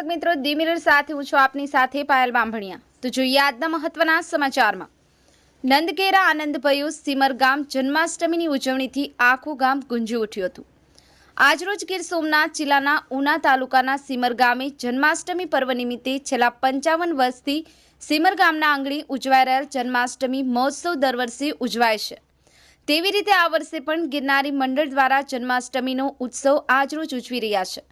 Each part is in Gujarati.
દર્શક મિત્રો દિમિરર સાથે હું છું આપની સાથે પાયલ બાંભણિયા. તો જોઈએ આજના મહત્વના સમાચારમાં. નંદકેરા આનંદ ભયું સિમર ગામ જન્માષ્ટમીની ઉજવણીથી આખું ગામ ગુંજી ઉઠ્યું હતું. આજરોજ ગીર સોમનાથ જિલ્લાના ઉના તાલુકાના સિમર ગામે જન્માષ્ટમી પર્વ નિમિત્તે છેલ્લા પંચાવન વર્ષથી સિમર ગામના આંગળી ઉજવાઈ રહેલ જન્માષ્ટમી મહોત્સવ દર વર્ષે ઉજવાય છે. તેવી રીતે આ વર્ષે પણ ગિરનારી મંડળ દ્વારા જન્માષ્ટમીનો ઉત્સવ આજરોજ ઉજવી રહ્યા છે.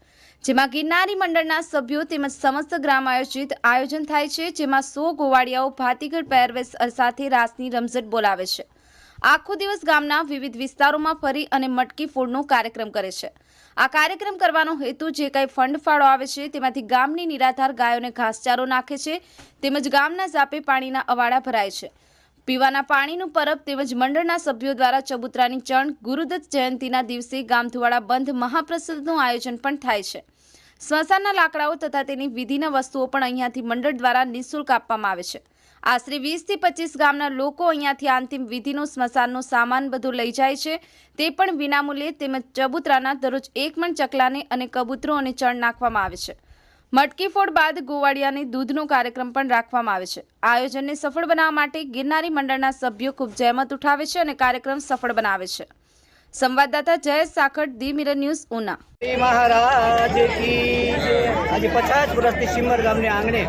જેમાં ગિરનારી મંડળના સભ્યો તેમજ સમસ્ત ગ્રામ આયોજિત આયોજન થાય છે, જેમાં સો ગોવાળિયાઓ ભાતીગઢ પહેરવેશ સાથે રાસની રમઝટ બોલાવે છે. આખો દિવસ ગામના વિવિધ વિસ્તારોમાં ફરી અને મટકી ફોડનો કાર્યક્રમ કરે છે. આ કાર્યક્રમ કરવાનો હેતુ જે કંઈ ફંડ ફાળો આવે છે, તેમાંથી ગામની નિરાધાર ગાયોને ઘાસચારો નાખે છે, તેમજ ગામના ઝાપે પાણીના અવાડા ભરાય છે. પીવાના પાણીનું પરબ તેમજ મંડળના સભ્યો દ્વારા ચબુતરાની ચણ ગુરુદત્ત જયંતિના દિવસે ગામથુવાડા બંધ મહાપ્રસાદનું આયોજન પણ થાય છે. સ્મશાનના લાકડાઓ તથા તેની વિધિના વસ્તુઓ પણ અહીંયાથી મંડળ દ્વારા નિઃશુલ્ક આપવામાં આવે છે. આશરે વીસથી પચીસ ગામના લોકો અહીંયાથી અંતિમ વિધિનો, સ્મશાનનો સામાન બધું લઈ જાય છે. તે પણ વિનામૂલ્યે તેમજ ચબુતરાના દરરોજ એક મણ ચકલાને અને કબૂતરો અને ચણ નાખવામાં આવે છે. મટકી ફોડ બાદ ગોવાળિયાની દૂધનો કાર્યક્રમ પણ રાખવામાં આવે છે. આયોજનને સફળ બનાવવા માટે ગિરનારી મંડળના સભ્યો ખૂબ જહેમત ઉઠાવે છે અને કાર્યક્રમ સફળ બનાવે છે. સંવાદદાતા Jayesh Sakhad, the mirror news, Una. મહારાજ આજે પચાસ વર્ષથી સિમર ગામને આંગણે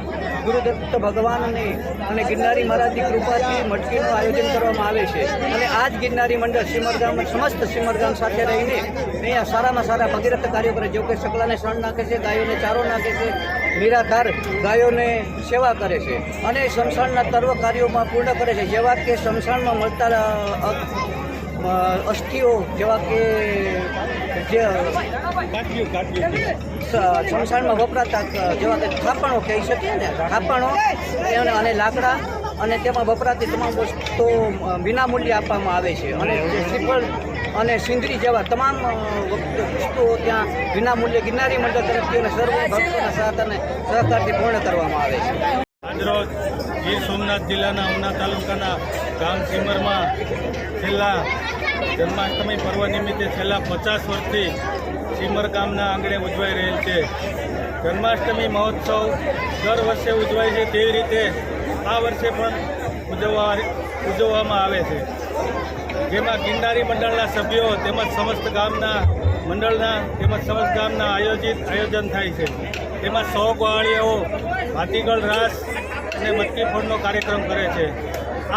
ગુરુદત્ત ભગવાનની અને ગિરનારી મહારાજની કૃપાથી મટકીનું આયોજન કરવામાં આવે છે. અને આ જ ગિરનારી મંડળ સિમરગામ સમસ્ત સિમરગામ સાથે રહીને અહીંયા સારામાં સારા ભગીરથ કાર્યો કરે. જો કે સકલાને શણ નાખે છે, ગાયોને ચારો નાખે છે, નિરાધાર ગાયોને સેવા કરે છે અને શમશાનના સર્વ કાર્યોમાં પૂર્ણ કરે છે. જેવા કે શમશાનમાં મળતા અસ્થિઓ, જેવા કે જે સ- વપરાતા જેવા કે થાપણો કહી શકીએ ને, થાપણો અને લાકડા, અને તેમાં વપરાતી તમામ વસ્તુઓ વિનામૂલ્યે આપવામાં આવે છે. અને શ્રીફળ અને સિંદરી જેવા તમામ વસ્તુઓ ત્યાં વિનામૂલ્યે ગિરનારી મંડળ તરફથી અને સર્વ ભક્તોના સાથ અને સહકારથી પૂર્ણ કરવામાં આવે છે. આજરોજ ગીર સોમનાથ જિલ્લાના ઉના તાલુકાના ગામ સિમરમાં છેલ્લા જન્માષ્ટમી પર્વ નિમિત્તે છેલ્લા પચાસ વર્ષથી સિમર ગામના આંગણે ઉજવાઈ રહેલ છે. જન્માષ્ટમી મહોત્સવ દર વર્ષે ઉજવાય છે તેવી રીતે આ વર્ષે પણ ઉજવવા ઉજવવામાં આવે છે. જેમાં ગિરનારી મંડળના સભ્યો તેમજ સમસ્ત ગામના મંડળના તેમજ સમસ્ત ગામના આયોજિત આયોજન થાય છે. તેમાં સો ગોવાળીઓ ભાતીગળ રાસ અને મટકી ફોડનો કાર્યક્રમ કરે છે.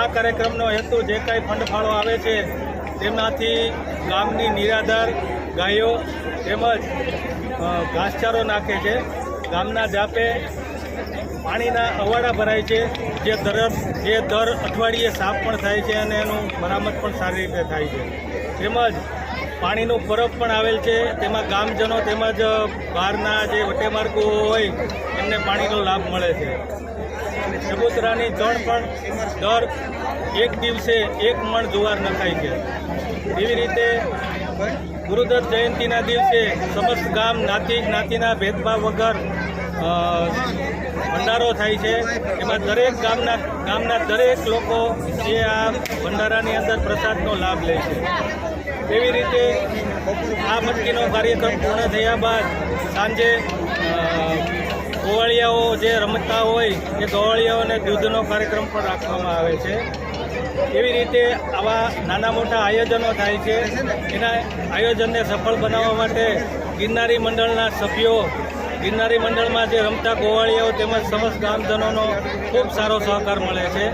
આ કાર્યક્રમનો હેતુ જે કાંઈ ફંડ ફાળો આવે છે તેમાંથી ગામની નિરાધાર ગાયો તેમજ ઘાસચારો નાખે છે. ગામના જાપે પાણીના અવાડા ભરાય છે. જે દર જે દર અઠવાડિયે સાફ પણ થાય છે અને એનું મરામત પણ સારી રીતે થાય છે. તેમજ પાણીનું પરબ પણ આવેલ છે. તેમાં ગામજનો તેમજ બહારના જે વટેમાર્ગો હોય, એમને પાણીનો લાભ મળે છે. ચબુતરાની જળ પણ દર એક દિવસે એક મણ જુવાર નખાય છે. એવી રીતે ગુરુદત્ત જયંતિના દિવસે સમસ્ત ગામ જ્ઞાતિ જ્ઞાતિના ભેદભાવ વગર ભંડારો થાય છે. એમાં દરેક ગામના ગામના દરેક લોકો જે આ ભંડારાની અંદર પ્રસાદનો લાભ લે છે. તેવી રીતે આ મટકીનો કાર્યક્રમ પૂર્ણ થયા બાદ સાંજે ગોવાળિયાઓ જે રમતા હોય એ ગોવાળિયાઓને દૂધનો કાર્યક્રમ પણ રાખવામાં આવે છે. એવી રીતે આવા નાના મોટા આયોજનો થાય છે? એના આયોજનને સફળ બનાવવા માટે ગિરનારી મંડળના સભ્યો, ગિરનારી મંડળમાં જે રમતા ગોવાળીઓ તેમજ સમસ્ત ગામજનોનો ખૂબ સારો સહકાર મળે છે.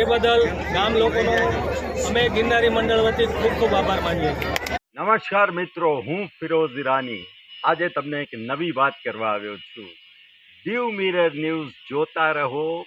એ બદલ ગામ લોકોનો અમે ગિરનારી મંડળ વતી ખૂબ ખૂબ આભાર માનીએ છીએ. નમસ્કાર મિત્રો, હું ફિરોઝ ઈરાની. આજે તમને એક નવી વાત કરવા આવ્યો છું. દીવ મિરર ન્યૂઝ જોતા રહો